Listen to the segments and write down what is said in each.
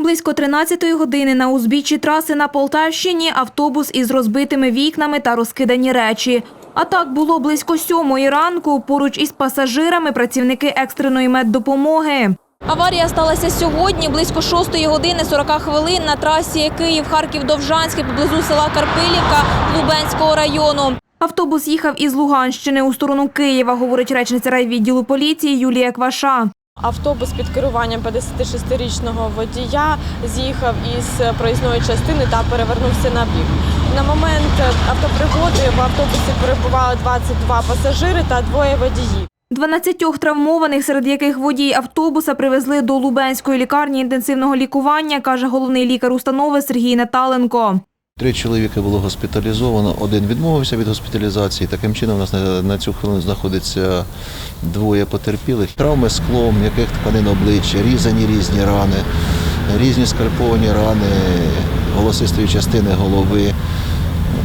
Близько 13-ї години на узбіччі траси на Полтавщині автобус із розбитими вікнами та розкидані речі. А так було близько сьомої ранку. Поруч із пасажирами працівники екстреної меддопомоги. Аварія сталася сьогодні близько 6 години 40 хвилин на трасі Київ-Харків-Довжанське поблизу села Карпилівка Лубенського району. Автобус їхав із Луганщини у сторону Києва, говорить речниця райвідділу поліції Юлія Кваша. Автобус під керуванням 56-річного водія з'їхав із проїзної частини та перевернувся на бік. На момент автопригоди в автобусі перебували 22 пасажири та двоє водіїв. 12 травмованих, серед яких водій автобуса привезли до Лубенської лікарні інтенсивного лікування, каже головний лікар установи Сергій Наталенко. Три чоловіки було госпіталізовано, один відмовився від госпіталізації. Таким чином, у нас на, цю хвилину знаходиться двоє потерпілих. Травми склом, м'яких тканин обличчя, різані різні рани, різні скальповані рани голосистої частини голови,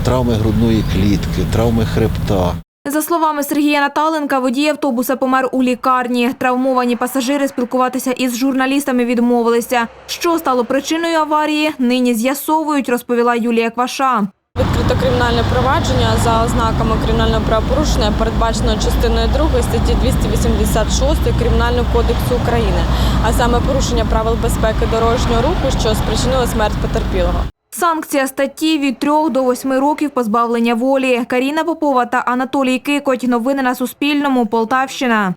травми грудної клітки, травми хребта. За словами Сергія Наталенка, водій автобуса помер у лікарні. Травмовані пасажири спілкуватися із журналістами відмовилися. Що стало причиною аварії, нині з'ясовують, розповіла Юлія Кваша. Відкрито кримінальне провадження за ознаками кримінального правопорушення, передбаченого частиною 2 статті 286 Кримінального кодексу України, а саме порушення правил безпеки дорожнього руху, що спричинило смерть потерпілого. Санкція статті від 3 до 8 років позбавлення волі. Каріна Попова та Анатолій Кикоть. Новини на Суспільному. Полтавщина.